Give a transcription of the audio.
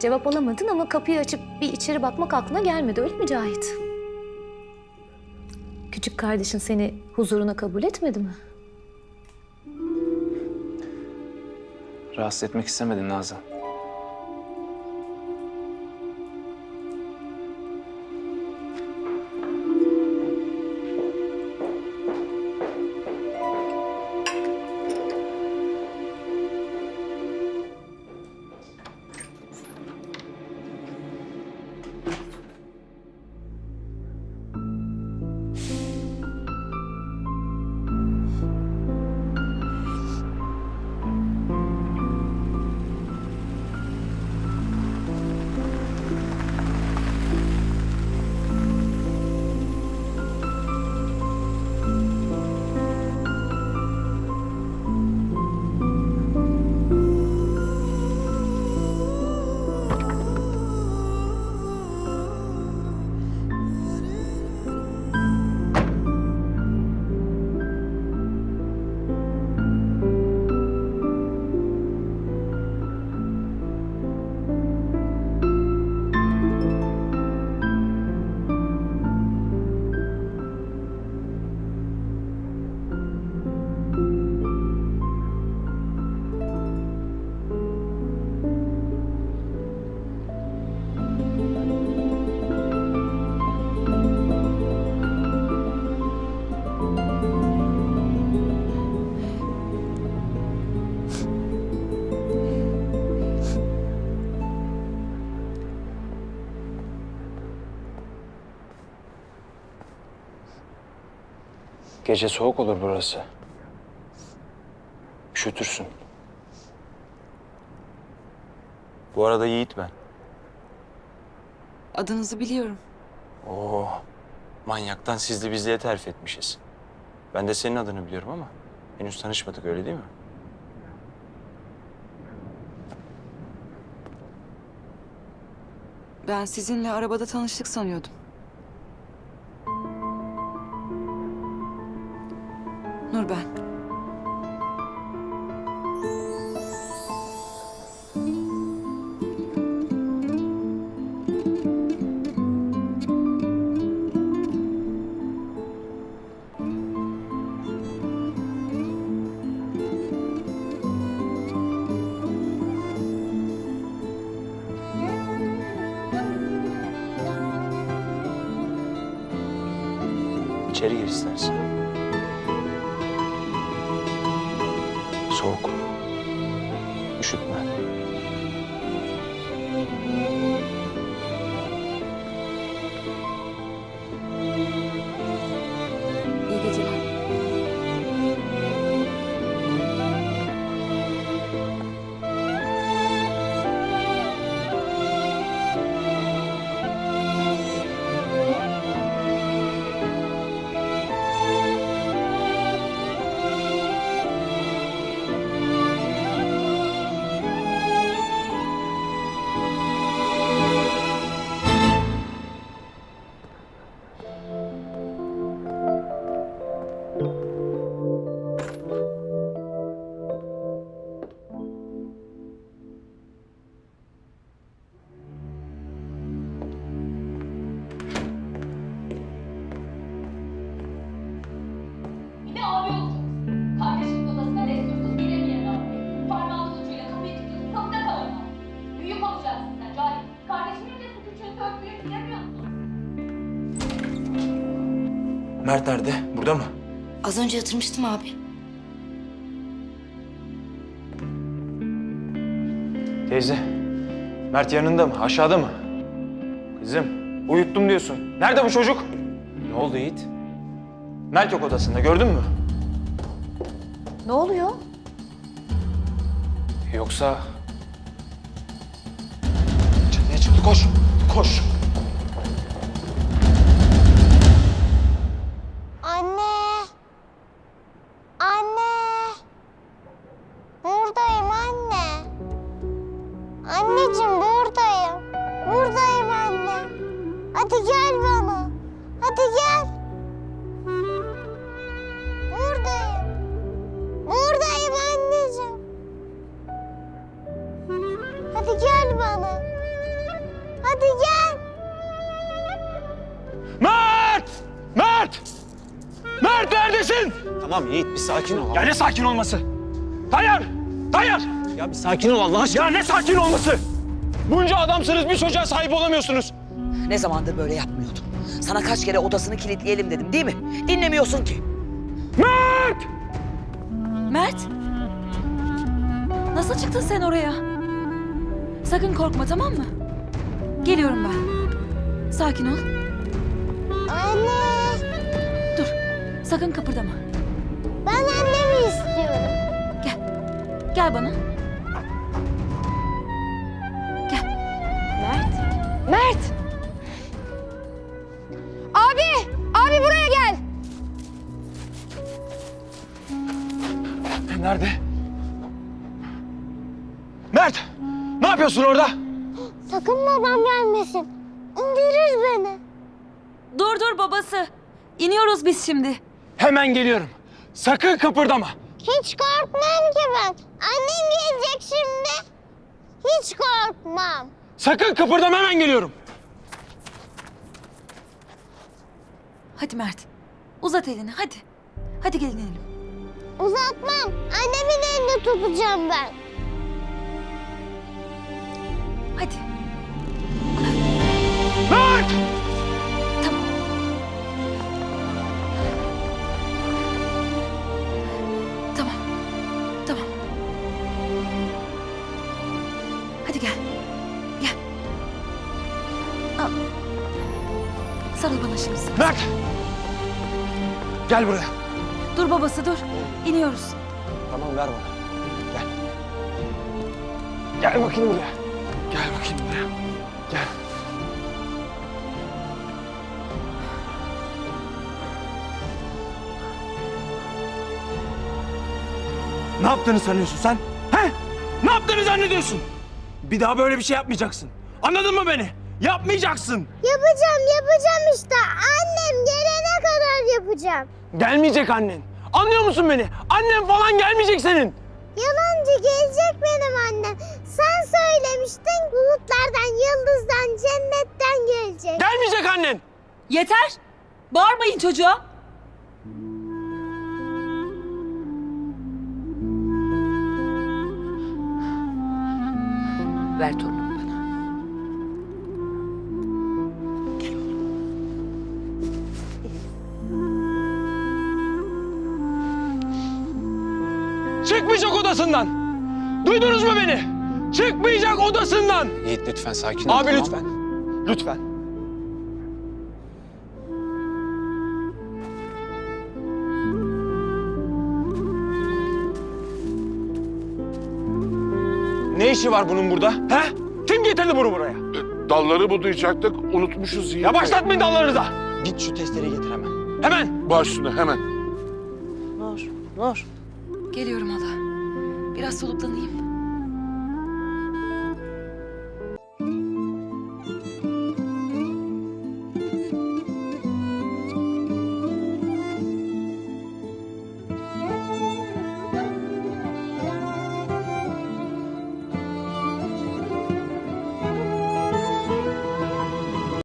Cevap alamadın ama kapıyı açıp bir içeri bakmak aklına gelmedi öyle mi Cahit? Küçük kardeşin seni huzuruna kabul etmedi mi? Rahatsız etmek istemedin Nazan. Gece soğuk olur burası. Üşütürsün. Bu arada Yiğit ben. Adınızı biliyorum. Oo, manyaktan sizli bizliğe terfi etmişiz. Ben de senin adını biliyorum ama henüz tanışmadık öyle değil mi? Ben sizinle arabada tanıştık sanıyordum. İçeri gir istersen. Soğuk. Üşütme. De abi olacaksın. Kardeşinin odasına destursuz giremeyen abi. Parmağının ucuyla kapıyı tutup kapıda abi. Büyük olacaksın sen cahil. Kardeşinin de su küçüğün törpüyü bilemiyor musun? Mert nerede? Burada mı? Az önce yatırmıştım abi. Teyze. Mert yanında mı? Aşağıda mı? Kızım, uyuttum diyorsun. Nerede bu çocuk? Ne oldu Yiğit? Mert yok odasında, gördün mü? Ne oluyor? Yoksa... Çatıya çıktı, koş! Koş! Anne. Anne. Buradayım anne. Anneciğim Hadi gel bana. Hadi gel. Mert! Mert! Mert neredesin? Tamam Yiğit bir sakin ol. Ya ne sakin olması? Tayyar! Tayyar! Ya bir sakin ol Allah aşkına. Ya ne sakin olması? Bunca adamsınız bir çocuğa sahip olamıyorsunuz. Ne zamandır böyle yapmıyordum. Sana kaç kere odasını kilitleyelim dedim değil mi? Dinlemiyorsun ki. Mert! Mert. Nasıl çıktın sen oraya? Sakın korkma tamam mı? Geliyorum ben. Sakin ol. Anne. Dur. Sakın kıpırdama. Ben annemi istiyorum. Gel bana. Gel. Mert. Mert! Abi! Abi buraya gel! Nerede? Mert! Ne yapıyorsun orada? Sakın babam gelmesin. İndirir beni. Dur dur babası. İniyoruz biz şimdi. Hemen geliyorum. Sakın kıpırdama. Hiç korkmam ki ben. Annem gelecek şimdi. Hiç korkmam. Sakın kıpırdama hemen geliyorum. Hadi Mert. Uzat elini hadi. Hadi gelin inelim. Uzatmam. Annemin elini tutacağım ben. Hadi. Mert! Tamam. Tamam. Tamam. Hadi gel. Gel. Al. Sarıl bana şimdi. Mert! Gel buraya. Dur babası dur. İniyoruz. Tamam ver bana. Gel. Gel bakayım buraya. Gel bakayım buraya. Gel. Ne yaptığını sanıyorsun sen? He? Ne yaptığını zannediyorsun? Bir daha böyle bir şey yapmayacaksın. Anladın mı beni? Yapmayacaksın. Yapacağım, yapacağım işte. Annem gelene kadar yapacağım. Gelmeyecek annen. Anlıyor musun beni? Annen falan gelmeyecek senin. Yalancı gelecek benim annem. Sen söylemiştin bulutlardan, yıldızdan, cennetten gelecek. Gelmeyecek annen. Yeter. Bağırmayın çocuğa. Ver torunumu bana. Çıkmayacak odasından. Duydunuz mu beni? Çıkmayacak odasından. Yiğit lütfen sakin ol. Abi tamam? lütfen. Lütfen. Ne işi var bunun burada? He? Kim getirdi bunu buraya? Dalları budayacaktık, unutmuşuz yine. Ya başlatmayın dallarınıza. Git şu testleri getir hemen. Hemen. Baş üstüne hemen. Nur, Nur. Geliyorum hala. Biraz soluklanayım.